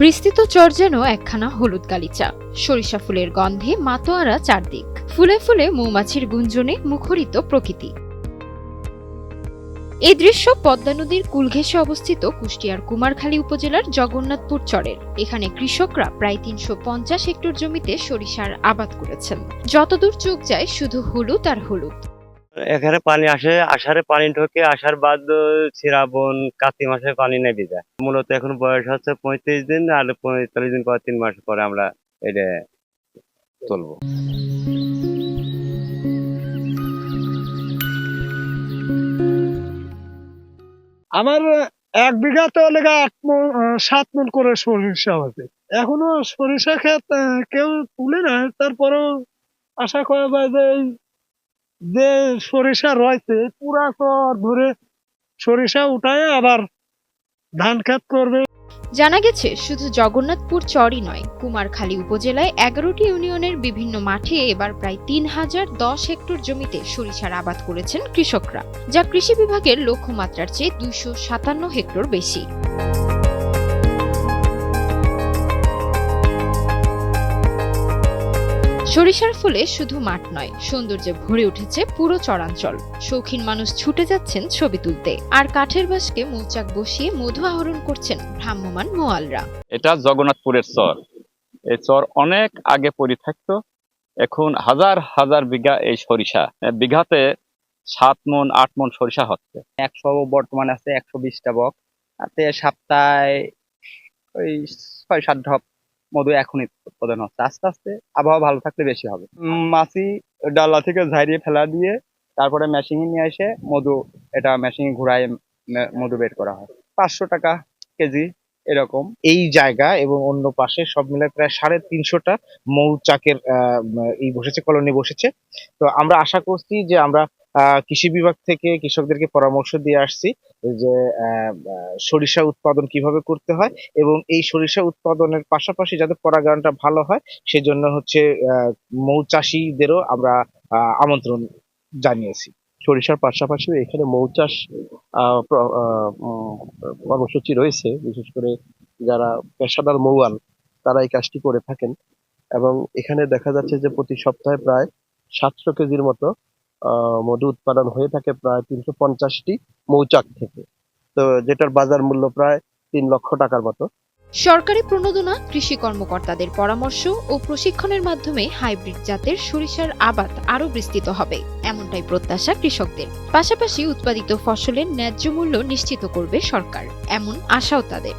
বিস্তৃত চর যেন একখানা হলুদ গালিচা সরিষা ফুলের গন্ধে মাতোয়ারা চারদিক। ফুলে ফুলে মৌমাছির গুঞ্জনে মুখরিত প্রকৃতি। এই দৃশ্য পদ্মা নদীর কুল ঘেঁষে অবস্থিত কুষ্টিয়ার কুমারখালী উপজেলার জগন্নাথপুর চরের। এখানে কৃষকরা প্রায় তিনশো পঞ্চাশ হেক্টর জমিতে সরিষার আবাদ করেছেন। যতদূর চোখ যায় শুধু হলুদ আর হলুদ। এখানে পানি আসে, আষাঢ়ে পানি ঢোকে, আষাঢ় বাদ শ্রাবণ, কার্তিক মাসে পানি নেমে যায়। মূলত এখন বয়স হচ্ছে পঁয়ত্রিশ দিন, আর পঁয়তাল্লিশ দিন পর তিন মাস পরে আমরা এটা তুলবো। আমার এক বিঘাতে লেগে আট মন সাত মন করে সরিষা আছে। এখনও সরিষা ক্ষেত কেউ তুলে না তারপরেও আশা করা যায় যে যে সরিষা রয়েছে, পুরা চর ধরে সরিষা উঠায় আবার ধান ক্ষেত করবে। জানা গেছে, শুধু জগন্নাথপুর চরই নয়, কুমারখালী উপজেলায় এগারোটি ইউনিয়নের বিভিন্ন মাঠে এবার প্রায় তিন হাজার দশ হেক্টর জমিতে সরিষার আবাদ করেছেন কৃষকরা, যা কৃষি বিভাগের লক্ষ্যমাত্রার চেয়ে দুইশো সাতান্ন হেক্টর বেশি। সরিষার ফলে শুধু মাঠ নয় সৌন্দর্যে ভরে উঠেছে পুরো চরাঞ্চল। শৌখিন মানুষ ছুটে যাচ্ছেন ছবি তুলতে। আর কাঠের বাসকে মৌচাক বসিয়ে মধু আহরণ করছেন ভ্রাম্যমান মোয়ালরা। এটা জগন্নাথপুরের চর। এই চর অনেক আগে পড়ে থাকতো এখন হাজার হাজার বিঘা এই সরিষা। বিঘাতে সাত মন আট মন সরিষা হচ্ছে। একশো বর্তমানে আছে একশো বিশটা বক। তাতে সপ্তাহে ওই ছয় সাত ঢপ মধু এখনই উৎপাদন হচ্ছে। আস্তে আস্তে আবহাওয়া ভালো থাকলে বেশি হবে। মাছি ডালা থেকে ঝাড়িয়ে ফেলা দিয়ে তারপরে মেশিনে নিয়ে এসে মধু, এটা মেশিনে ঘুরায় মধু বের করা হয়। পাঁচশো টাকা কেজি এরকম। এই জায়গা এবং অন্য পাশে সব মিলে প্রায় সাড়ে তিনশোটা মৌচাকের এই বসেছে, কলোনি বসেছে। তো আমরা আশা করছি যে আমরা কৃষি বিভাগ থেকে কৃষকদেরকে পরামর্শ দিয়ে আসছি যে সরিষা উৎপাদন কীভাবে করতে হয় এবং এই সরিষা উৎপাদনের পাশাপাশি যাতে পরাগায়নটা ভালো হয় সেজন্য হচ্ছে আহ, মৌচাষীদেরও আমরা আমন্ত্রণ জানিয়েছি। সরিষার পাশাপাশি এখানে আহ, আহ, কর্মসূচি রয়েছে বিশেষ করে যারা পেশাদার মৌয়াল তারা এই কাজটি করে থাকেন। এবং এখানে দেখা যাচ্ছে যে প্রতি সপ্তাহে প্রায় সাতশো কেজির মতো মধু উৎপাদন হয়ে থাকে প্রায় তিনশো পঞ্চাশটি মৌচাক থেকে। তো যেটার বাজার মূল্য প্রায় তিন লক্ষ টাকার মতো। সরকারি প্রণোদনা, কৃষি কর্মকর্তাদের পরামর্শ ও প্রশিক্ষণের মাধ্যমে হাইব্রিড জাতের সরিষার আবাদ আরও বিস্তৃত হবে, এমনটাই প্রত্যাশা কৃষকদের। পাশাপাশি উৎপাদিত ফসলের ন্যায্য মূল্য নিশ্চিত করবে সরকার, এমন আশাও তাদের।